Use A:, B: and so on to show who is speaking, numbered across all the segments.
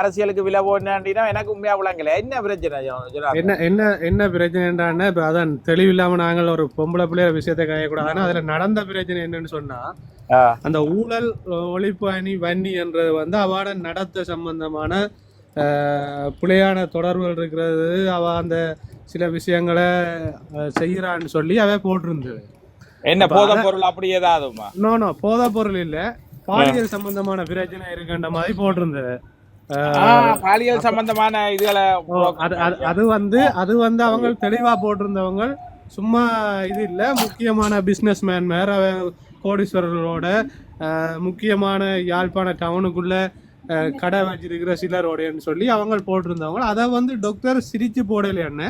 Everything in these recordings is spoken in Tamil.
A: அரசியலுக்கு விலை போனாண்டினா எனக்கு உண்மையா விளங்கல. என்ன பிரச்சனை?
B: என்ன என்ன என்ன பிரச்சனைன்றான இப்போ அதான் தெளிவில்லாம நாங்கள் ஒரு பொம்பளை பிள்ளைய விஷயத்தை கதையக்கூடாதுன்னா அதுல நடந்த பிரச்சனை என்னன்னு சொன்னா. அந்த ஊழல் ஒழிப்பு அணி வன்னி என்றது வந்து அவாட நடத்த சம்பந்தமான பிழையான தொடர்புகள் இருக்கிறது. அவ அந்த சில விஷயங்களை செய்யறான்னு சொல்லி அவ போட்டிருந்தது.
A: என்ன போதை பொருள் அப்படி
B: நோ நோ போதை பொருள் இல்ல. பாலியல் சம்பந்தமான பிரச்சனை இருக்குன்ற மாதிரி போட்டிருந்தது.
A: பாலியல் சம்பந்தமான இதுகளை
B: அது வந்து அது வந்து அவங்க தெளிவா போட்டிருந்தவங்க. சும்மா இது இல்ல முக்கியமான பிசினஸ் மேன் மேற கோடீஸ்வரர்களோட முக்கியமான யாழ்ப்பாண டவுனுக்குள்ள கடை வச்சிருக்கிற சிலரோடன்னு சொல்லி அவங்க போட்டிருந்தவங்க. அதை வந்து டாக்டர் சிரிச்சு போடலைன்னு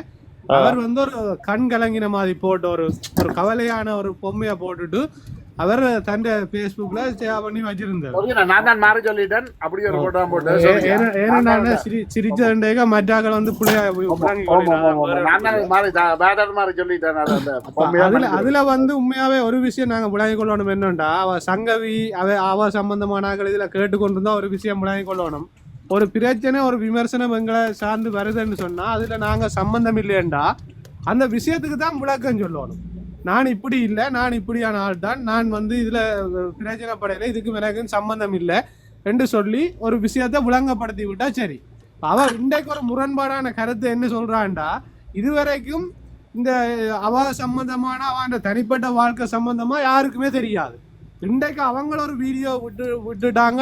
B: அவர் வந்து ஒரு கண் கலங்கின மாதிரி போட்ட ஒரு ஒரு கவலையான ஒரு பொம்மையை போட்டுட்டு அவர் தன் ஃபேஸ்புக்ல ஷேர் பண்ணி வச்சிருந்தார்.
C: நான் தான் மாறி சொல்லிட்டேன். அப்படி ஒரு போட்டோ போட்டு
B: ஏ-
C: சொல்லுங்க.
B: ஏன்னா- ஏன்னா சிரி சிரிச்சண்டேக மற்றாக்கள் வந்து பிள்ளைய
C: மாறி சொல்லிட்டேன்.
B: அதுல அதுல வந்து உண்மையாவே ஒரு விஷயம் நாங்க விளங்கி கொள்ளணும் என்னண்டா அவ சங்கவி அவ அவ சம்பந்தமான இதுல கேட்டுக்கொண்டிருந்தா ஒரு விஷயம் விளங்கி கொள்ளணும். ஒரு பிரச்சனை ஒரு விமர்சனம் எங்களை சார்ந்து வருதுன்னு சொன்னா அதுல நாங்க சம்பந்தம் இல்லையண்டா. அந்த விஷயத்துக்கு தான் விளக்கம் சொல்லணும். நான் இப்படி இல்லை நான் இப்படியான ஆள் தான். நான் வந்து இதில் பிரயோஜனப்படையில இதுக்கு எனக்கு சம்மந்தம் இல்லை. என்று சொல்லி ஒரு விஷயத்தை விளங்கப்படுத்தி விட்டா சரி. அவ இன்றைக்கு ஒரு முரண்பாடான கருத்து என்ன சொல்கிறான்டா இதுவரைக்கும் இந்த அவ சம்பந்தமான அவன் தனிப்பட்ட வாழ்க்கை சம்பந்தமா யாருக்குமே தெரியாது. இன்றைக்கு அவங்கள ஒரு வீடியோ விட்டு விட்டுட்டாங்க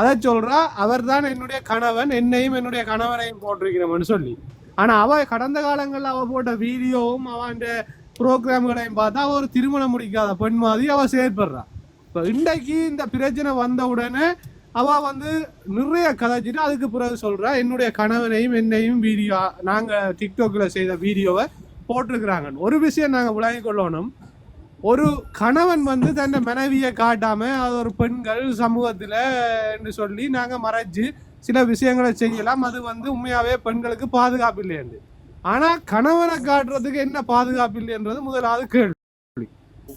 B: அதை சொல்றா அவர் தான் என்னுடைய கணவன் என்னையும் என்னுடைய கணவனையும் போட்டிருக்கிறவன் சொல்லி. ஆனா அவ கடந்த காலங்கள்ல அவ போட்ட வீடியோவும் அவன் ப்ரோக்ராம்களையும் பார்த்தா ஒரு திருமணம் முடிக்காத பெண் மாதிரி அவள் செயற்படுறா. இப்போ இன்றைக்கு இந்த பிரச்சனை வந்த உடனே அவள் வந்து நிறைய கதைச்சிட்டு அதுக்கு பிறகு சொல்கிறா என்னுடைய கணவனையும் என்னையும் வீடியோ நாங்கள் டிக்டாக்கில் செய்த வீடியோவை போட்டிருக்கிறாங்க ஒரு விஷயம் நாங்கள் விளங்கி கொள்ளணும். ஒரு கணவன் வந்து தன்னை மனைவியை காட்டாமல் அது ஒரு பெண்கள் சமூகத்தில் என்று சொல்லி நாங்கள் மறைச்சு சில விஷயங்களை செய்யலாம். அது வந்து உண்மையாகவே பெண்களுக்கு பாதுகாப்பு இல்லையன்று. ஆனா கணவனை காட்டுறதுக்கு என்ன பாதுகாப்பு இல்லைன்றது முதலாவது கேள்வி.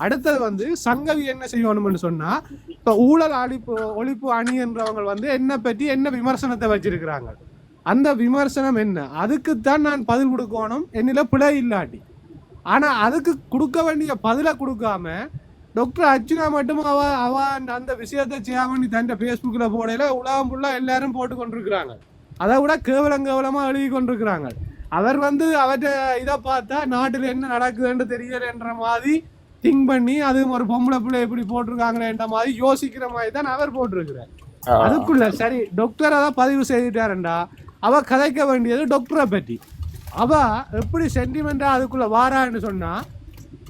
B: அடுத்தது வந்து சங்கவி என்ன செய்யணும்னு சொன்னா இப்ப ஊழல் அழிப்பு ஒழிப்பு அணி என்றவங்க வந்து என்ன பற்றி என்ன விமர்சனத்தை வச்சிருக்கிறாங்க? அந்த விமர்சனம் என்ன? அதுக்குத்தான் நான் பதில் கொடுக்கணும் என்னில பிழை இல்லாட்டி. ஆனா அதுக்கு கொடுக்க வேண்டிய பதிலை கொடுக்காம டாக்டர் அர்ச்சுனா மட்டும் அவ அவ அந்த விஷயத்தை செய்யாம தன் ஃபேஸ்புக்கில் போடையில உலகம் ஃபுல்லாக எல்லாரும் போட்டு கொண்டிருக்கிறாங்க அதை விட கேவலம் கேவலமாக எழுதி கொண்டிருக்கிறாங்க அவர் வந்து அவற்றை இதை பார்த்தா நாட்டில் என்ன நடக்குதுன்னு தெரியலன்ற மாதிரி திங்க் பண்ணி அதுவும் ஒரு பொம்பளை பிள்ளை எப்படி போட்டிருக்காங்களேன்ற மாதிரி யோசிக்கிற மாதிரி தான் அவர் போட்டிருக்கிறார். அதுக்குள்ள சரி டாக்டர் அதான் பதிவு செய்துட்டாருண்டா. அவ கதைக்க வேண்டியது டாக்டரை பற்றி. அவ எப்படி சென்டிமெண்டா அதுக்குள்ள வாரான்னு சொன்னா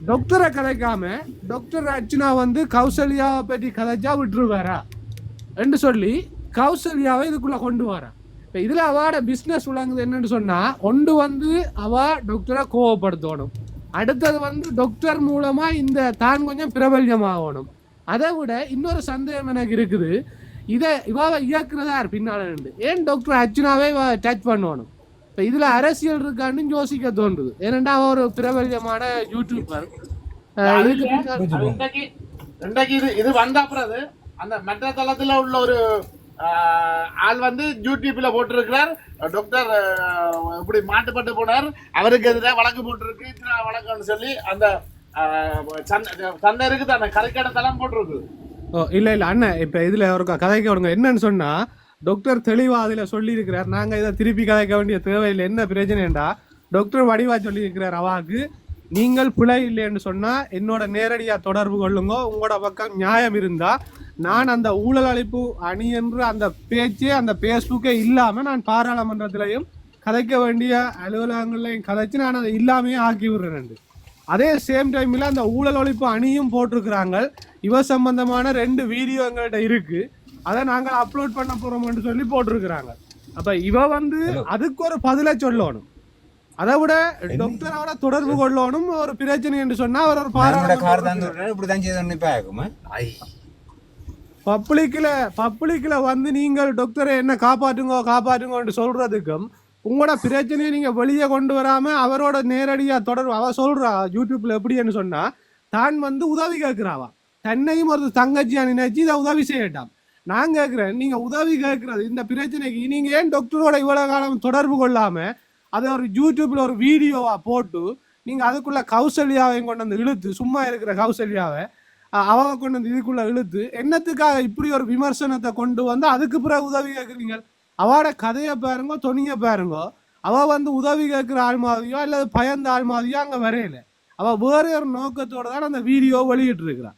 B: டாக்டரை கதைக்காம டாக்டர் அர்ச்சனா வந்து கௌசல்யாவை பற்றி கதைச்சா விட்டுருவாரா? என்று சொல்லி கௌசல்யாவை இதுக்குள்ள கொண்டு வரா. இப்போ இதில் அவாட பிஸ்னஸ் விளங்குது என்னன்னு சொன்னா ஒன்று வந்து அவ டாக்டரை கோவப்படுத்தணும். அடுத்தது வந்து டாக்டர் மூலமா இந்த தான் கொஞ்சம் பிரபல்யமாகணும். அதை விட இன்னொரு சந்தேகம் எனக்கு இருக்குது. இதை இவாவை இயக்குறதா பின்னால இருந்து ஏன் டாக்டர் அர்ச்சனாவே இவ டச் பண்ணணும்? இப்போ இதில் அரசியல் இருக்கான்னு யோசிக்க தோன்றுது. ஏனெண்டா அவ ஒரு பிரபல்யமான யூடியூபர் இதுக்கு
C: இது இது வந்த பிறகு அந்த மற்ற தளத்துல உள்ள ஒரு ஆள் வந்து யூடியூப்ல போட்டிருக்கிறார். டாக்டர் இப்படி மாட்டுப்பட்டு போனார்? அவருக்கு எதிராக வழக்கு போட்டிருக்கு. இத்தனை வழக்குன்னு சொல்லி அந்த சந்தை இருக்குது. அந்த கரைக்கடை தளம் போட்டிருக்கு.
B: ஓ இல்லை இல்லை அண்ணன் இப்போ இதில் ஒரு கதைக்கு வருங்க. என்னன்னு சொன்னால் டாக்டர் தெளிவாக அதில் சொல்லியிருக்கிறார். நாங்கள் இதை திருப்பி கதைக்க வேண்டிய தேவையில்லை. என்ன பிரச்சனைண்டா டாக்டர் வடிவா சொல்லியிருக்கிறார் அவாக்கு. நீங்கள் பிழை இல்லைன்னு சொன்னால் என்னோட நேரடியாக தொடர்பு கொள்ளுங்க. உங்களோட பக்கம் நியாயம் இருந்தால் நான் அந்த ஊழல் அளிப்பு அணி என்று அந்த பேச்சே அந்த ஃபேஸ்புக்கே இல்லாமல் நான் பாராளுமன்றத்திலையும் கதைக்க வேண்டிய அலுவலகங்களையும் கதைச்சு நான் அதை இல்லாமையே ஆக்கி விடுறேன் அதே சேம் டைமில் அந்த ஊழல் ஒழிப்பு அணியும் போட்டிருக்கிறாங்க. இவ சம்பந்தமான ரெண்டு வீடியோ எங்கள்கிட்ட இருக்கு. அதை நாங்கள் அப்லோட் பண்ண போறோம்னு சொல்லி போட்டிருக்கிறாங்க. அப்ப இவ வந்து அதுக்கு ஒரு பதிலை சொல்லணும். அதை விட டாக்டரோட தொடர்பு கொள்ளணும் ஒரு பிரச்சனை என்று சொன்னா அவர் ஒரு
D: என்னோட கார் தான்
B: பாராளுமன்ற
D: இப்படிதான் செய்தோன்னு இப்ப ஆகுமா?
B: பப்ளிக்ல பப்ளிக்ல வந்து நீங்கள் டாக்டரை என்ன காப்பாற்றுங்க காப்பாற்றுங்கன்னு சொல்றதுக்கும் உங்களோட பிரச்சனையை நீங்க வெளியே கொண்டு வராம அவரோட நேரடியா தொடர்பு அவ சொல்றா யூடியூப்ல எப்படின்னு சொன்னா தான் வந்து உதவி கேட்கிறாவா? தன்னையும் ஒரு தங்கச்சியா நினைச்சு இதை உதவி செய்யட்டாம் நான் கேட்கிறேன் நீங்க உதவி கேட்கறது இந்த பிரச்சனைக்கு நீங்க ஏன் டாக்டரோட இவ்வளவு காலம் தொடர்பு கொள்ளாம அதை ஒரு யூடியூப்ல ஒரு வீடியோவா போட்டு நீங்க அதுக்குள்ள கௌசல்யாவையும் கொண்டு வந்து இழுத்து சும்மா இருக்கிற கௌசல்யாவை அஹ், அவங்க கொண்டு வந்து இதுக்குள்ள இழுத்து என்னத்துக்காக இப்படி ஒரு விமர்சனத்தை கொண்டு வந்து அதுக்கு பிறகு உதவி கேட்குறீங்க? அவட கதையை பாருங்க துணிய பாருங்க அவ வந்து உதவி கேட்குற ஆள் மாதிரியோ அல்லது பயந்த ஆள் மாதிரியோ அங்கே வரையல. அவ வேறு ஒரு நோக்கத்தோடு தான் அந்த வீடியோ வெளியிட்டு இருக்கிறான்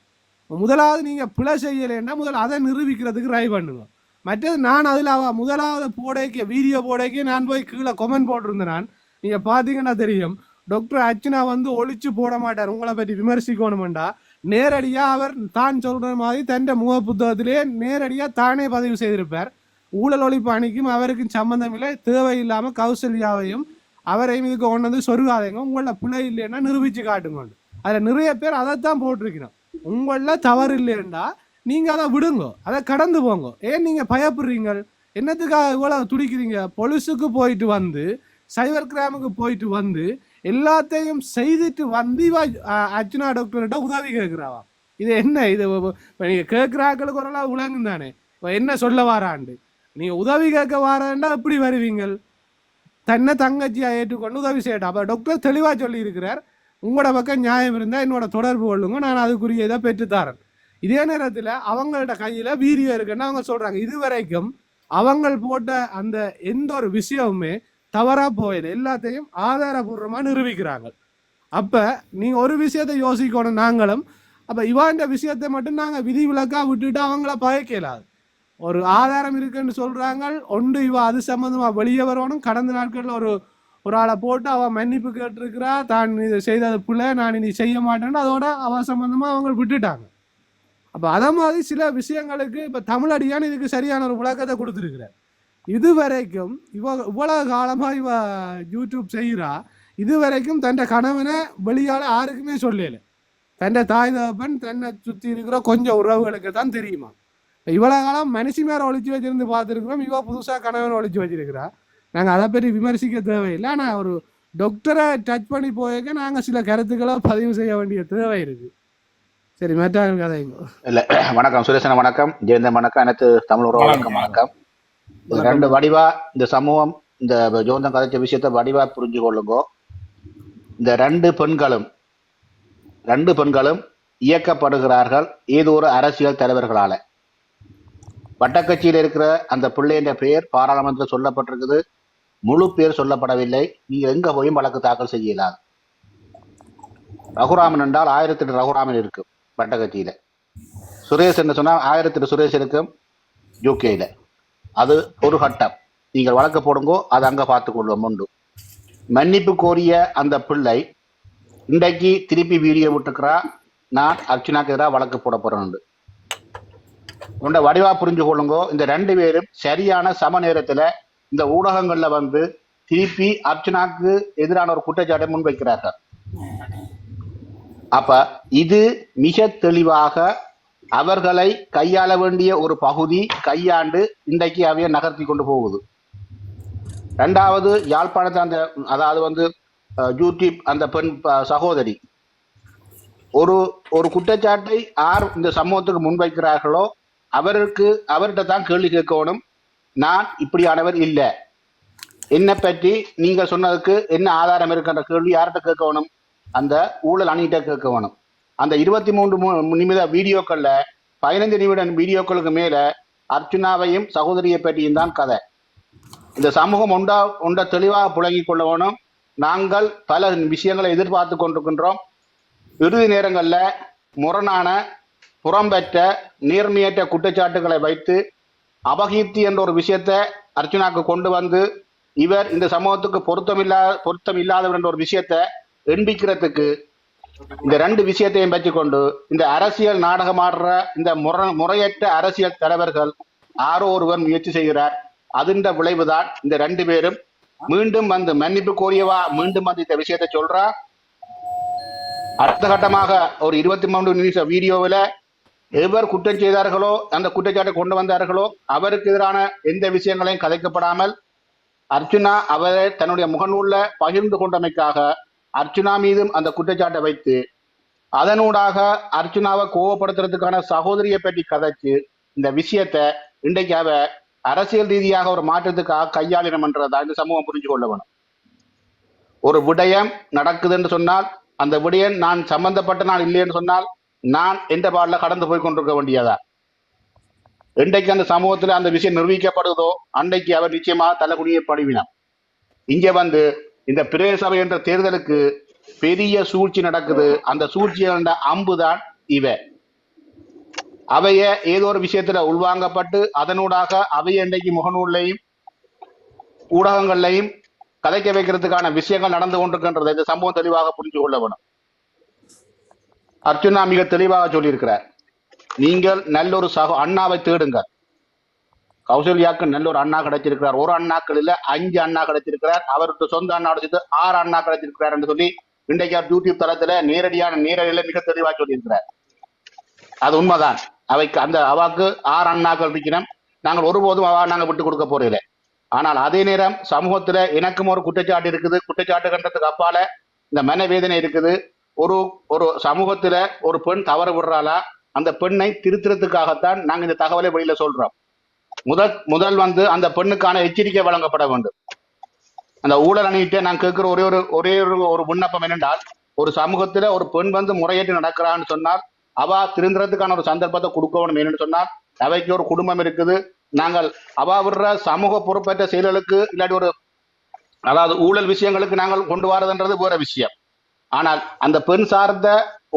B: முதலாவது நீங்க பிழை செய்யலைன்னா முதல்ல அதை நிரூபிக்கிறதுக்கு ட்ரை பண்ணுங்க. மற்றது நான் அதில் அவ முதலாவது போடைக்கு வீடியோ போடைக்கு நான் போய் கீழே கொமெண்ட் போட்டிருந்தேன் நான். பார்த்தீங்கன்னா தெரியும். டாக்டர் அர்ச்சனா வந்து ஒழிச்சு போட மாட்டார். உங்களை பற்றி விமர்சிக்கணுமெண்டா. நேரடியாக அவர் தான் சொல்கிற மாதிரி தன் முக புத்தகத்திலே நேரடியாக தானே பதிவு செய்திருப்பார். ஊழல் ஒழிப்பு அணிக்கும் அவருக்கும் சம்பந்தம் இல்லை. தேவையில்லாமல் கௌசல்யாவையும் அவரையும் இதுக்கு கொண்டு வந்து சொருகாதீங்க. உங்களில் பிழை இல்லைன்னா நிரூபித்து காட்டுங்க அதில் நிறைய பேர் அதைத்தான் போட்டிருக்கிறோம். உங்களில் தவறு இல்லைன்னா நீங்க அதை விடுங்க. அதை கடந்து போங்க. ஏன் நீங்க பயப்படுறீங்க என்னத்துக்காக இவ்வளவு துடிக்கிறீங்க? பொலிஸுக்கு போயிட்டு வந்து சைபர் கிராமுக்கு போயிட்டு வந்து எல்லாத்தையும் செய்துட்டு வந்து இவ அர்ச்சனா டாக்டர்கிட்ட உதவி கேட்கிறாவா? இது என்ன இது? இப்போ நீங்கள் கேட்குறாக்களுக்கு ஒரு நாள் உலகம் தானே. இப்போ என்ன சொல்ல வாராண்டு? நீங்கள் உதவி கேட்க வாராண்டா எப்படி வருவீங்கள்? தன்னை தங்கச்சியாக ஏற்றுக்கொண்டு உதவி செய்யட்டா அப்போ டாக்டர் தெளிவாக சொல்லியிருக்கிறார். உங்களோட பக்கம் நியாயம் இருந்தால் என்னோட தொடர்பு கொள்ளுங்க. நான் அதுக்குரிய இதை பெற்றுத்தாரேன் இதே நேரத்தில் அவங்கள்ட்ட கையில் வீரியம் இருக்குன்னு அவங்க சொல்கிறாங்க இது வரைக்கும் அவங்கள் போட்ட அந்த எந்த ஒரு விஷயமுமே தவறாக போயிடு எல்லாத்தையும் ஆதாரபூர்வமாக நிரூபிக்கிறாங்க. அப்போ நீங்கள் ஒரு விஷயத்தை யோசிக்கணும் நாங்களும். அப்போ இவாண்ட விஷயத்தை மட்டும் நாங்க விதிவிலக்கா விட்டுட்டு அவங்கள பயக்கலாது ஒரு ஆதாரம் இருக்குன்னு சொல்கிறாங்க ஒன்று இவ அது சம்மந்தமாக வெளியே வரணும். கடந்த நாட்களில் ஒரு ஒரு ஆளை போட்டு அவள் மன்னிப்பு கேட்டிருக்கிறா. தான் இது செய்தது பிள்ளை நான் இனி செய்ய மாட்டேன்னு அதோட அவ சம்மந்தமாக அவங்க விட்டுட்டாங்க. அப்ப அத மாதிரி சில விஷயங்களுக்கு இப்ப தமிழடியான் இதுக்கு சரியான ஒரு விளக்கத்தை கொடுத்துருக்கிறார். இது வரைக்கும் இவ இவ்வளவு காலமா இவ யூடியூப் செய்கிறா இது வரைக்கும் தன் கணவனை வெளியால யாருக்குமே சொல்லல. தன் தாய் தகப்பன் தன்னை சுத்தி இருக்கிற கொஞ்சம் உறவுகளுக்கு தான் தெரியுமா? இவ்வளவு காலம் மனுஷி மேல ஒழிச்சு வச்சிருந்து பார்த்துருக்குறோம் இவ புதுசா கணவனை ஒழிச்சு வச்சிருக்கிறா. நாங்க அதை பற்றி விமர்சிக்க தேவையில்லை ஆனா ஒரு டாக்டரை டச் பண்ணி போயிருக்க நாங்க சில கருத்துக்களை பதிவு செய்ய வேண்டிய தேவை இருக்கு. சரி மற்ற கதைங்க
D: இல்ல வணக்கம். சுரேசன் வணக்கம். ஜெயந்தன் வணக்கம். அனைத்து தமிழ் உறவுகளுக்கும் வணக்கம் இது ரெண்டு வடிவா இந்த சமூகம் இந்த ஜோந்தம் கதைச்ச விஷயத்தை வடிவா புரிஞ்சு கொள்ளுங்க. இந்த ரெண்டு பெண்களும் ரெண்டு பெண்களும் இயக்கப்படுகிறார்கள் ஏதோ ஒரு அரசியல் தலைவர்களால. வட்டக்கட்சியில் இருக்கிற அந்த பிள்ளைன்ற பெயர் பாராளுமன்றத்தில் சொல்லப்பட்டிருக்குது. முழு பேர் சொல்லப்படவில்லை. நீங்க எங்க போயும் வழக்கு தாக்கல் செய்யலாம். ரகுராமன் என்றால் ஆயிரத்தி எட்டு ரகுராமன் இருக்கு. வட்டக்கட்சியில சுரேஷ் என்று சொன்னால் ஆயிரத்தி எட்டு சுரேஷ் இருக்கும் யூகேல அது ஒரு கட்டம் நீங்கள் வழக்கு போடுங்கோ அதை அங்க பார்த்து கொள்வோம் உண்டு. மன்னிப்பு கோரிய அந்த பிள்ளை இன்றைக்கு திருப்பி வீடியோ விட்டுக்கிறா நான் அர்ச்சனாக்கு எதிராக வழக்கு போட போறேன் உண்ட வடிவா புரிஞ்சு கொள்ளுங்கோ இந்த ரெண்டு பேரும் சரியான சம நேரத்துல இந்த ஊடகங்கள்ல வந்து திருப்பி அர்ச்சனாக்கு எதிரான ஒரு குற்றச்சாட்டை முன்வைக்கிறார்கள். அப்ப இது மிக தெளிவாக அவர்களை கையாள வேண்டிய ஒரு பகுதி கையாண்டு இன்றைக்கு அவைய நகர்த்தி கொண்டு போகுது. ரெண்டாவது யாழ்ப்பாணத்தை அந்த அதாவது வந்து யூடியூப் அந்த பெண் ப- சகோதரி. ஒரு ஒரு குற்றச்சாட்டை யார் இந்த சமூகத்துக்கு முன்வைக்கிறார்களோ அவருக்கு அவர்கிட்ட தான் கேள்வி கேட்கணும். நான் இப்படியானவர் இல்லை. என்னை பற்றி நீங்கள் சொன்னதுக்கு என்ன ஆதாரம் இருக்குன்ற கேள்வி யார்கிட்ட கேட்கணும்? அந்த ஊழல் அணிகிட்ட இருக்கணும் அந்த இருபத்தி மூன்று நிமிட வீடியோக்கள்ல பதினைந்து நிமிட வீடியோக்களுக்கு மேல அர்ச்சுனாவையும் சகோதரியை பற்றியும் தான் கதை. இந்த சமூகம் ஒன்றா ஒன்றை தெளிவாக புழங்கிக் கொள்ள வேணும். நாங்கள் பல விஷயங்களை எதிர்பார்த்து கொண்டிருக்கின்றோம். இறுதி நேரங்களில் முரணான புறம்பெற்ற நேர்மையற்ற குற்றச்சாட்டுகளை வைத்து அபகீர்த்தி என்ற ஒரு விஷயத்தை அர்ச்சுனாக்கு கொண்டு வந்து இவர் இந்த சமூகத்துக்கு பொருத்தமில்லா பொருத்தம் இல்லாதவர் என்ற ஒரு விஷயத்தை எண்பிக்கிறதுக்கு இந்த ரெண்டு விஷயத்தையும் வச்சுக்கொண்டு இந்த அரசியல் நாடகமாடுற இந்த முற முறையற்ற அரசியல் தலைவர்கள் ஆரோ ஒருவர் முயற்சி செய்கிறார். அதுண்ட விளைவுதான் இந்த ரெண்டு பேரும். மீண்டும் வந்து மன்னிப்பு கோரியவா? மீண்டும் வந்து இந்த விஷயத்தை சொல்றா? அடுத்த கட்டமாக ஒரு இருபத்தி மூன்று நிமிஷம் வீடியோவில் எவர் குற்றம் செய்தார்களோ அந்த குற்றச்சாட்டை கொண்டு வந்தார்களோ அவருக்கு எதிரான எந்த விஷயங்களையும் கதைக்கப்படாமல் அர்ச்சுனா அவரை தன்னுடைய முகநூலில் பகிர்ந்து கொண்டமைக்காக அர்ச்சுனா மீதும் அந்த குற்றச்சாட்டை வைத்து அதனூடாக அர்ச்சுனாவை கோவப்படுத்துறதுக்கான சகோதரியை பற்றி கதைச்சு இந்த விஷயத்தை இன்றைக்கு அவ அரசியல் ரீதியாக ஒரு மாற்றத்துக்காக கையாளினம் என்றதா இந்த சமூகம் புரிஞ்சு கொள்ள வேணும். ஒரு விடயம் நடக்குதுன்னு சொன்னால் அந்த விடயம் நான் சம்பந்தப்பட்ட நான் இல்லைன்னு சொன்னால் நான் எந்த பாடல கடந்து போய் கொண்டிருக்க வேண்டியதா? இன்றைக்கு அந்த சமூகத்துல அந்த விஷயம் நிரூபிக்கப்படுதோ அன்றைக்கு அவர் நிச்சயமாக தலைகுனிய படுவினார். இங்க வந்து இந்த பிரேசபை என்ற தேர்தலுக்கு பெரிய சூழ்ச்சி நடக்குது. அந்த சூழ்ச்சியான அம்புதான் இவ. அவைய ஏதோ ஒரு விஷயத்துல உள்வாங்கப்பட்டு அதனூடாக அவைய இன்றைக்கு முகநூல்லையும் ஊடகங்கள்லையும் கதைக்க வைக்கிறதுக்கான விஷயங்கள் நடந்து கொண்டிருக்கின்றது. இந்த சம்பவம் தெளிவாக புரிஞ்சு கொள்ள வேணும். அர்ஜுனா மிக தெளிவாக சொல்லியிருக்கிறார். நீங்கள் நல்ல ஒரு சக அண்ணாவை தேடுங்கள். கௌசல்யாக்கு நல்ல ஒரு அண்ணா கிடைச்சிருக்கிறார். ஒரு அண்ணாக்கள் இல்ல அஞ்சு அண்ணா கிடைச்சிருக்கிறார். அவருக்கு சொந்த அண்ணாவோட சேர்த்து ஆறு அண்ணா கிடைச்சிருக்கிறார் என்று சொல்லி இன்றைக்கு அவர் யூடியூப் தளத்துல நேரடியான நேரடியில மிக தெளிவாக சொல்லியிருக்கிறார். அது உண்மைதான். அவைக்கு அந்த அவாக்கு ஆறு அண்ணாக்கள் இருக்கிறோம் நாங்கள் ஒருபோதும் அவா நாங்க விட்டு கொடுக்க போறதில்லை. ஆனால் அதே நேரம் சமூகத்துல எனக்கும் ஒரு குற்றச்சாட்டு இருக்குது. குற்றச்சாட்டு கண்டதுக்கு அப்பால இந்த மனவேதனை இருக்குது. ஒரு ஒரு சமூகத்துல ஒரு பெண் தவறு விடுறாளா? அந்த பெண்ணை திருத்துறதுக்காகத்தான் நாங்க இந்த தகவலை வெளியில சொல்றோம். முதல் முதல் வந்து அந்த பெண்ணுக்கான எச்சரிக்கை வழங்கப்பட வேண்டும். அந்த ஊழல் அணியிட்ட நான் கேட்கிற ஒரே ஒரு ஒரே ஒரு ஒரு விண்ணப்பம் என்னென்றால் ஒரு சமூகத்துல ஒரு பெண் வந்து முறையேற்று நடக்கிறான்னு சொன்னால் அவ திருந்துறதுக்கான ஒரு சந்தர்ப்பத்தை கொடுக்கணும் என்னன்னு சொன்னால் அவைக்கு ஒரு குடும்பம் இருக்குது. நாங்கள் அவ விடுற சமூக பொறுப்பேற்ற செயல்களுக்கு இல்லாட்டி ஒரு அதாவது ஊழல் விஷயங்களுக்கு நாங்கள் கொண்டு வரதுன்றது வேற விஷயம். ஆனால் அந்த பெண் சார்ந்த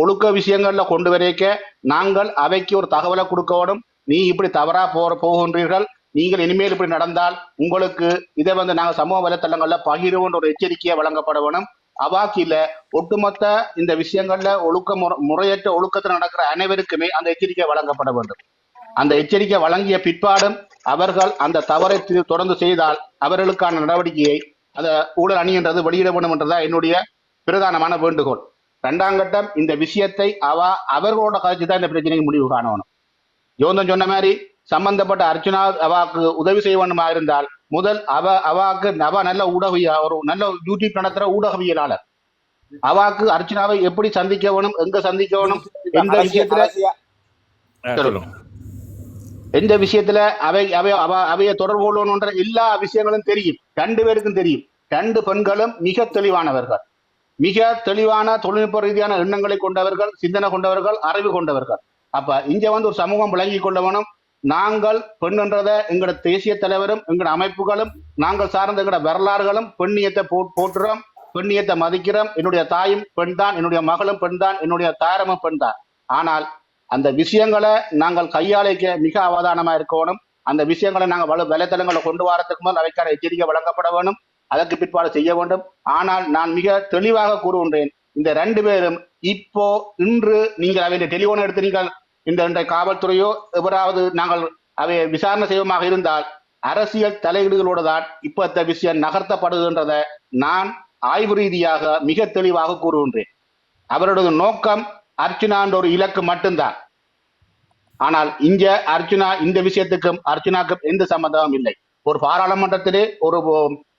D: ஒழுக்க விஷயங்கள்ல கொண்டு வரைக்க நாங்கள் அவைக்கு ஒரு தகவலை கொடுக்கணும் நீ இப்படி தவறா போற போகின்றீர்கள். நீங்கள் இனிமேல் இப்படி நடந்தால் உங்களுக்கு இதை வந்து நாங்கள் சமூக வலைத்தளங்கள்ல பகிர்வுன்ற ஒரு எச்சரிக்கையை வழங்கப்பட வேணும். அவாக்கில ஒட்டுமொத்த இந்த விஷயங்கள்ல ஒழுக்க முறையற்ற ஒழுக்கத்தில் நடக்கிற அனைவருக்குமே அந்த எச்சரிக்கை வழங்கப்பட வேண்டும். அந்த எச்சரிக்கை வழங்கிய பிற்பாடும் அவர்கள் அந்த தவறை தொடர்ந்து செய்தால் அவர்களுக்கான நடவடிக்கையை அந்த ஊழல் அணி என்றது வெளியிட வேண்டும் என்றதா என்னுடைய பிரதானமான வேண்டுகோள். இரண்டாம் கட்டம் இந்த விஷயத்தை அவ அவர்களோட கதைச்சு தான் இந்த பிரச்சனைக்கு முடிவு காணணும். யோந்தன் சொன்ன மாதிரி சம்பந்தப்பட்ட அர்ச்சனா அவாக்கு உதவி செய்ய வேண்டுமா இருந்தால் முதல் அவ அவாக்கு அவ நல்ல ஊடகவிய ஒரு நல்ல யூடியூப் நடத்துற ஊடகவியலாளர். அவாக்கு அர்ச்சனாவை எப்படி சந்திக்க வேணும் எங்க சந்திக்க வேணும் எந்த விஷயத்துல எந்த விஷயத்துல அவை அவை அவ அவைய தொடர்பு கொள்ளணுன்ற எல்லா விஷயங்களும் தெரியும். ரெண்டு பேருக்கும் தெரியும். ரெண்டு பெண்களும் மிக தெளிவானவர்கள். மிக தெளிவான தொழில்நுட்ப ரீதியான எண்ணங்களை கொண்டவர்கள் சிந்தனை கொண்டவர்கள் அறிவு கொண்டவர்கள். அப்ப இங்க வந்து ஒரு சமூகம் விளங்கி கொள்ள வேணும். நாங்கள் பெண்ன்றத எங்களோட தேசிய தலைவரும் எங்களோட அமைப்புகளும் நாங்கள் சார்ந்த எங்களோட வரலாறுகளும் பெண்ணியத்தை போ போற்றுறோம் பெண்ணியத்தை மதிக்கிறோம். என்னுடைய தாயும் பெண் தான் என்னுடைய மகளும் பெண் தான் என்னுடைய தாரமும் பெண் தான். ஆனால் அந்த விஷயங்களை நாங்கள் கையாளிக்க மிக அவதானமா இருக்கணும் அந்த விஷயங்களை நாங்கள் வலு வலைத்தளங்களை கொண்டு வரதுக்கு முதல் அவைக்கான எச்சரிக்கை வழங்கப்பட வேண்டும் அதற்கு பிற்பாடு செய்ய வேண்டும். ஆனால் நான் மிக தெளிவாக கூறுகின்றேன் இந்த ரெண்டு பேரும் இப்போ இன்று நீங்கள் அவை டெலிபோன் எடுத்து நீங்கள் இந்த இந்த காவல்துறையோ எவராவது நாங்கள் அவை விசாரணை செய்வமாக இருந்தால் அரசியல் தலையீடுகளோடு தான் இப்போ இந்த விஷயம் நகர்த்தப்படுகின்றத நான் ஆய்வு ரீதியாக மிக தெளிவாக கூறுகின்றேன். அவருடைய நோக்கம் அர்ச்சுனா என்ற ஒரு இலக்கு மட்டும்தான். ஆனால் இங்க அர்ச்சுனா இந்த விஷயத்துக்கும் அர்ச்சுனாக்கும் எந்த சம்பந்தமும் இல்லை. ஒரு பாராளுமன்றத்திலே ஒரு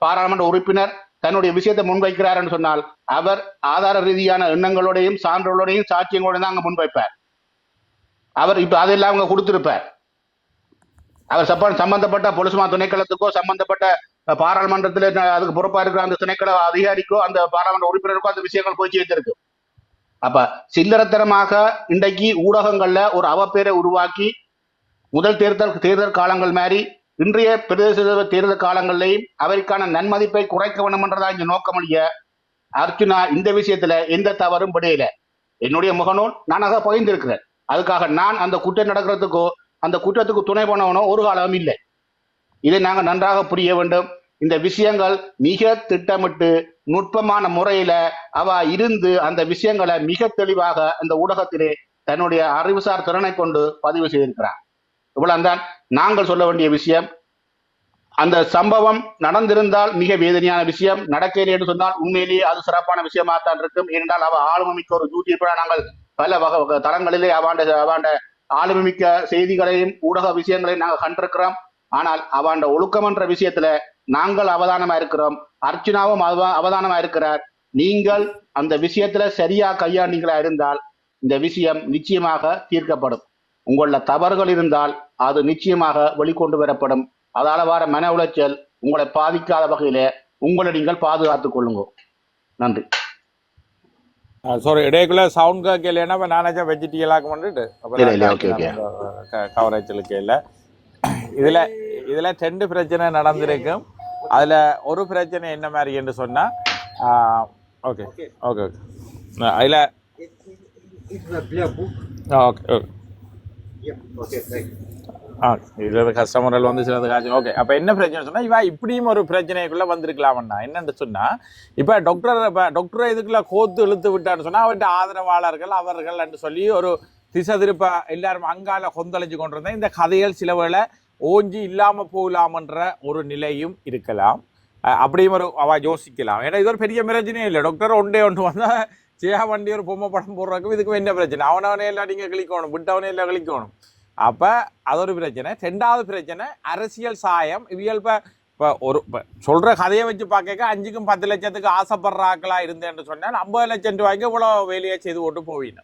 D: பாராளுமன்ற உறுப்பினர் தன்னுடைய விஷயத்தை முன்வைக்கிறாருன்னு சொன்னால் அவர் ஆதார ரீதியான எண்ணங்களோடையும் சான்றோடையும் சாட்சியங்களோடையும் தான் அங்க முன்வைப்பார். அவர் இப்ப அதெல்லாம் அவங்க கொடுத்திருப்பார். அவர் சப்ப சம்பந்தப்பட்ட பொலிசுமா துணைக்களத்துக்கோ சம்பந்தப்பட்ட பாராளுமன்றத்தில் அதுக்கு பொறுப்பா இருக்கிற அந்த துணைக்கள அதிகாரிக்கோ அந்த பாராளுமன்ற உறுப்பினருக்கோ அந்த விஷயங்கள் போய் சேர்ந்திருக்கு அப்ப சில்லறத்தனமாக இன்றைக்கு ஊடகங்கள்ல ஒரு அவப்பேரை உருவாக்கி முதல் தேர்தல் தேர்தல் காலங்கள் மாதிரி இன்றைய பிரதேச தேர்தல் காலங்களிலேயும் அவருக்கான நன்மதிப்பை குறைக்க வேண்டும் என்றதா இங்க நோக்கமளிய அர்ச்சுனா இந்த விஷயத்துல எந்த தவறும் விடையில. என்னுடைய முகநூல் நான் அதை பகிர்ந்திருக்கிறேன். அதுக்காக நான் அந்த குற்றம் நடக்கிறதுக்கோ அந்த குற்றத்துக்கு துணை போனவனோ ஒரு காலமும் இல்லை. இதை நாங்கள் நன்றாக புரிய வேண்டும். இந்த விஷயங்கள் மிக திட்டமிட்டு நுட்பமான முறையில அவ இருந்து அந்த விஷயங்களை மிக தெளிவாக அந்த ஊடகத்திலே தன்னுடைய அறிவுசார் திறனை கொண்டு பதிவு செய்திருக்கிறார். இவ்வளவுதான். நாங்கள் சொல்ல வேண்டிய விஷயம் அந்த சம்பவம் நடந்திருந்தால் மிக வேதனையான விஷயம். நடக்கவில்லை என்று சொன்னால் உண்மையிலேயே அது சிறப்பான விஷயமாத்தான் இருக்கும். ஏனென்றால் அவ ஆளுமிக்க ஒரு யூடியூபரா நாங்கள் பல வகை வகை தளங்களிலே அவாண்ட அவாண்ட ஆளுமிக்க செய்திகளையும் ஊடக விஷயங்களையும் நாங்கள் கண்டிருக்கிறோம். ஆனால் அவாண்ட ஒழுக்கம் என்ற விஷயத்துல நாங்கள் அவதானமா இருக்கிறோம். அர்ச்சனாவும் அவ- அவதானமா இருக்கிறார். நீங்கள் அந்த விஷயத்துல சரியா கையாண்டீங்களா இருந்தால் இந்த விஷயம் நிச்சயமாக தீர்க்கப்படும். உங்கள தவறுகள் இருந்தால் அது நிச்சயமாக வெளிக்கொண்டு வரப்படும். அதால வர மன உளைச்சல் உங்களை பாதிக்காத வகையில உங்களை நீங்கள் பாதுகாத்துக் கொள்ளுங்க. நன்றி.
A: சாரி இடைக்குள்ள சவுண்ட் கேட்கலன்னா இப்போ நானாச்சும் வெஜிடியலாக பண்ணிட்டு
D: இல்ல, இல்ல,
A: இதில் இதில் ரெண்டு பிரச்சனை நடந்திருக்கும் அதில் ஒரு பிரச்சனை என்ன மாதிரி என்று சொன்னால் ஓகே ஓகே ஓகே அதில் ஓகே ஓகே ஆ இதில் கஸ்டமர்கள் வந்து சிலது காய்ச்சி ஓகே அப்போ என்ன பிரச்சனை சொன்னால் இவன் இப்படியும் ஒரு பிரச்சனைக்குள்ளே வந்திருக்கலாம்ண்ணா என்னென்னு சொன்னால் இப்போ டாக்டர் இப்போ டாக்டரை இதுக்குள்ளே கோத்து இழுத்து விட்டான்னு சொன்னால் அவர்கிட்ட ஆதரவாளர்கள் அவர்கள் என்று சொல்லி ஒரு திசை திருப்ப எல்லாரும் அங்கால கொந்தளிச்சு கொண்டிருந்தேன். இந்த கதைகள் சில வேளை ஓஞ்சி இல்லாமல் போகலாமன்ற ஒரு நிலையும் இருக்கலாம். அப்படியும் ஒரு அவ யோசிக்கலாம். ஏன்னா இது ஒரு பெரிய பிரச்சனையே இல்லை. டாக்டர் ஒன்றே ஒன்று வந்தால் சேகா வண்டி ஒரு பொம்மை படம் போடுறதுக்கு இதுக்கும் என்ன பிரச்சனை? அவனவனே எல்லாம் நீங்கள் கிளிக்கணும் விட்டவனே எல்லாம் கிளிக்கணும் அப்போ அது ஒரு பிரச்சனை. ரெண்டாவது பிரச்சனை அரசியல் சாயம். இவியல் இப்போ இப்போ ஒரு இப்போ சொல்கிற கதையை வச்சு பார்க்க அஞ்சுக்கும் பத்து லட்சத்துக்கு ஆசைப்படுறாங்களா இருந்தேன்னு சொன்னால் ஐம்பது லட்சம் ரூபாய்க்கு இவ்வளோ வேலையை செய்து கொண்டு போவீங்க.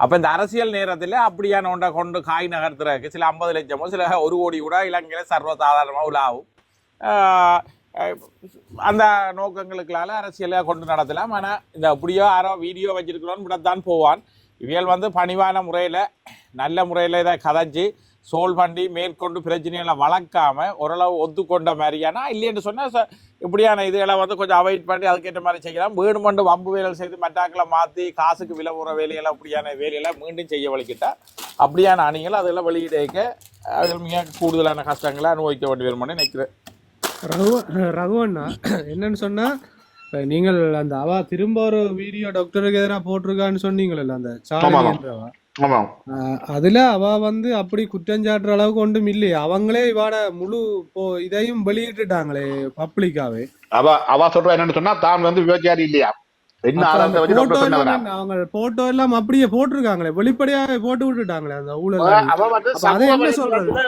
A: அப்போ இந்த அரசியல் நேரத்தில் அப்படியான ஒன்றை கொண்டு காய் நகர்த்துறதுக்கு சில ஐம்பது லட்சமோ சில ஒரு கோடி கூட இலங்கையில் சர்வசாதாரணமாக உலாவும். அந்த நோக்கங்களுக்களால் அரசியலை கொண்டு நடத்தலாம். ஆனால் இந்த அப்படியோ யாரோ வீடியோ வச்சிருக்கிறோன்னு விடத்தான் போவான். இவியல் வந்து பணிவான முறையில் நல்ல முறையில் இதை கதைச்சி சோல் பண்ணி மேற்கொண்டு பிரச்சனைகளை வளர்க்காம ஓரளவு ஒத்துக்கொண்ட மாதிரியானா இல்லைன்னு சொன்னால் இப்படியான இதுகளை வந்து கொஞ்சம் அவாய்ட் பண்ணி அதுக்கேற்ற மாதிரி செய்யலாம். வேணுமெண்டு வம்பு வேலை செய்து மட்டாக்களை மாற்றி காசுக்கு விலை போகிற வேலையெல்லாம் அப்படியான வேலையெல்லாம் மீண்டும் செய்ய வலிக்கிட்டா அப்படியான அணிகள் அதெல்லாம் வெளியிடக்க அதில் மிக கூடுதலான கஷ்டங்களை அனுபவிக்க வேண்டிய வருமானு நினைக்கிறேன்.
B: ரகு ரகுவண்ணா என்னன்னு சொன்னா இப்ப நீங்கள் அந்த அவ திரும்ப ஒரு வீடியோ டாக்டருக்கு எதிராக போட்டிருக்கான்னு சொன்னீங்களல்ல அந்த சாலி
D: ஆமாம்.
B: என்றவ.
D: ஆமாம்
B: ஆஹ் அதுல அவ வந்து அப்படி குற்றஞ்சாட்டுற அளவுக்கு ஒன்றும் இல்லையே அவங்களே இவாட முழு போ இதையும் வெளியிட்டுட்டாங்களே பப்ளிக்காவே
D: அவ அவ சொல்ற என்னன்னு சொன்னா தான் வந்து விபச்சாரி இல்லையா
B: போட்டோ எல்லாம்
D: சொன்னவரா
B: என்ன, அவங்க போட்டோ எல்லாம் அப்படியே போட்டிருக்காங்களே வெளிப்படையாவே போட்டு விட்டுட்டாங்களே அந்த ஊழல்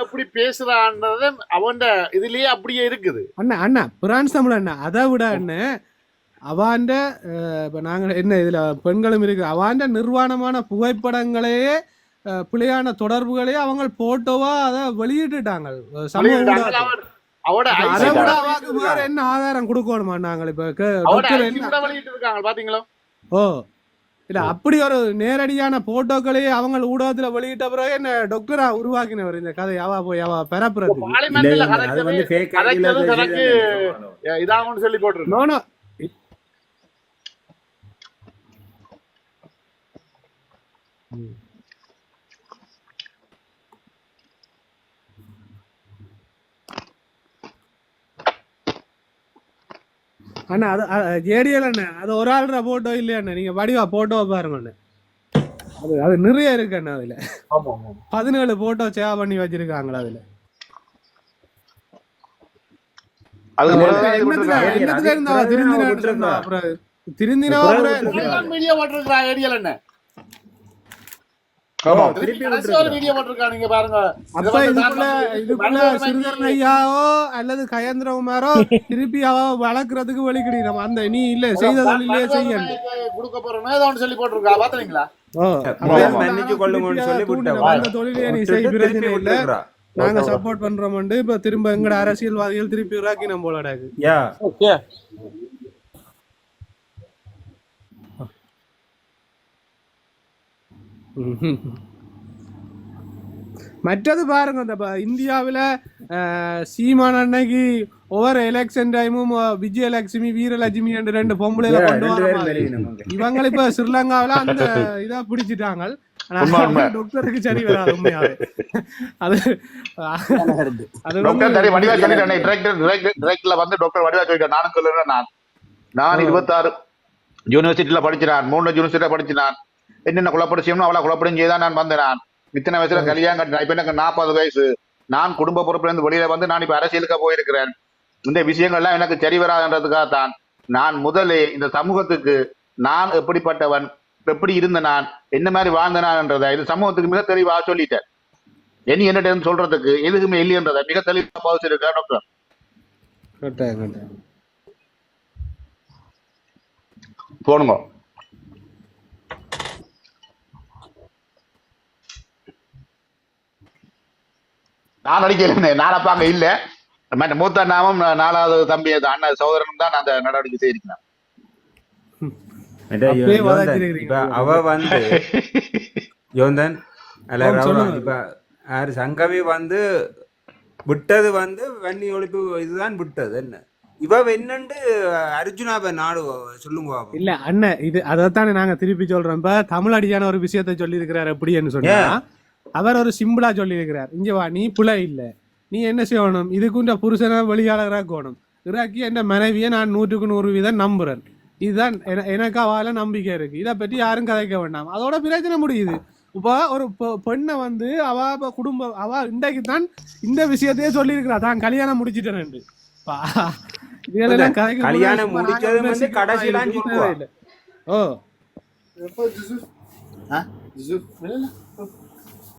C: எப்படி பேசுறான்றது அவன் இதுலயே அப்படியே இருக்குது.
B: அண்ணா அண்ணா பிரான்ஸ் தமிழ் அண்ணா அதை விட அண்ணே அவாண்ட இப்ப நாங்க என்ன இதுல பெண்களும் இருக்கு அவாண்ட நிர்வாணமான புகைப்படங்களையே பிழையான தொடர்புகளையே அவங்க போட்டோவா அதை வெளியிட்டுட்டாங்க. சமூக
C: அவட.
B: என்ன ஆதாரம் கொடுக்கணுமா நாங்கள் இப்ப?
C: இருக்காங்க பாத்தீங்களா?
B: ஓ இல்ல அப்படி ஒரு நேரடியான போட்டோக்களையே அவங்க ஊடகத்துல வெளியிட்ட பிறகு என்ன டாக்டரா உருவாக்கினவர் இந்த கதை அவா போய் அவ பெறப்புறது.
C: பார்லிமெண்ட்ல
E: இல்ல, அது வந்து
C: கதைச்சது
E: fake
C: கதைச்சது
E: ஐடியில
C: தனக்கு
E: பேசி
C: இதாகும்னு சொல்லி போட்டிருக்கு
B: நோனோ அண்ணா அது ஜேடிஎல் அண்ணா அது ஒரு ஆள்ற போட்டோ இல்லையா அண்ணா? நீங்க வடிவா போட்டோ பாருங்க அண்ணா. அது அது நிறைய இருக்கு அண்ணா அதுல. பதினேழு போட்டோ சேவ் பண்ணி வச்சிருக்காங்களா அதுல.
D: அதுக்கு
E: ஆமா.
B: அல்லது கயந்திரகுமாரோ திருப்பி வளர்க்கறதுக்கு வழிகிடிக்கிறோம் அந்த நீ இல்ல செய்த தொழிலே செய்யணும்.
C: கொடுக்க போறோம் சொல்லி போட்டிருக்கா பாத்தீங்களா.
B: நாங்க சப்போர்ட் பண்றோம்ண்டு இப்ப திரும்ப எங்கட அரசியல்வாதிகள் திருப்பி இறாக்கினம் போலடாக்கு
E: யா
A: ஓகே
B: மற்றது பாருங்க இந்த இந்தியாவுல சீமான் அன்னைக்கு ஒவ்வொரு எலெக்ஷன் டைமும் விஜயலட்சுமி வீரலட்சுமி என்று ரெண்டு பொம்பளைல
E: யா,
B: கொண்டு வர. இவங்க இப்ப ஸ்ரீலங்காவில அந்த இதா பிடிச்சிட்டாங்க. டாக்டருக்கு சரி வராது உண்மையாவே. அது
D: டாக்டர்
B: வந்து
D: டாக்டர் வடிவா சொல்லிட்டேன். நானும் சொல்லுறேன் நான் நான் இருபத்தாறு. யூனிவர்சிட்டியில படிச்சினான் மூணு யூனிவர்சிட்டியில படிச்சினான் என்னென்ன குழப்படி செய்யணும் அவளை குழப்படியும் செய்தான் நான் வந்தேன் நான். இத்தனை வயசுல கல்யாணம் கட்டினேன் இப்ப எனக்கு நாற்பது வயசு. நான் குடும்ப பொறுப்புல இருந்து வெளியில வந்து நான் இப்ப அரசியலுக்கு போயிருக்கிறேன். இந்த விஷயங்கள்லாம் எனக்கு சரி வராதுன்றதுக்காக தான் நான் முதலே இந்த சமூகத்துக்கு நான் எப்படிப்பட்டவன் எப்படி இருந்த நான் என்ன மாதிரி வாழ்ந்த நான்ன்றதை இது சமூகத்துக்கு மிக தெளிவா சொல்லிட்டேன். இனி இருந்து சொல்றதுக்கு எதுக்குமே இல்லைன்றதை மிக தெளிவா பாவிச்சிருக்கா டாக்டர்.
B: கட்டாயம்,
D: நான் நடிக்கல நான் அப்ப அங்க இல்ல. மற்ற மூத்த நாமம் நாலாவது தம்பி அண்ணன் சகோதரனும் தான் அந்த நடவடிக்கை செய்திருக்கிறேன்
E: அவ வந்து யோந்தன் அல்ல. இப்ப யாரு? சங்கவி வந்து விட்டது வந்து வன்னி ஒழிப்பு இதுதான் விட்டது. என்ன? இவ என்னண்டு அர்ஜுனாப நாடு சொல்லுங்க.
B: இல்ல அண்ணன் இது அதைத்தானே நாங்க திருப்பி சொல்றோம். இப்ப தமிழடியான ஒரு விஷயத்த சொல்லியிருக்கிறார் எப்படின்னு சொன்னா அவர் ஒரு சிம்பிளா சொல்லியிருக்கிறார். இங்க வா நீ புல இல்ல. நீ என்ன செய்யணும்? இதுக்குண்ட புருஷனை வெளியாளராக்கணும் இறாக்கி என் மனைவியை நான் நூற்றுக்கு நூறு வீதம் நம்புறேன். இதுதான் என- எனக்கு அவால நம்பிக்கை இருக்கு. இதை பற்றி யாரும் கதைக்க வேண்டாம். அதோட பிரச்சனை முடியுது. இப்போ ஒரு பெண்ணை வந்து அவ குடும்பம் அவ இன்றைக்கு தான் இந்த விஷயத்தையே சொல்லியிருக்கிறா. தான் கல்யாணம் முடிச்சிட்டேன் இதெல்லாம் கதைக்க
E: கல்யாணம் முடிச்சது வந்து.
B: தேவையில்லை. ஓ.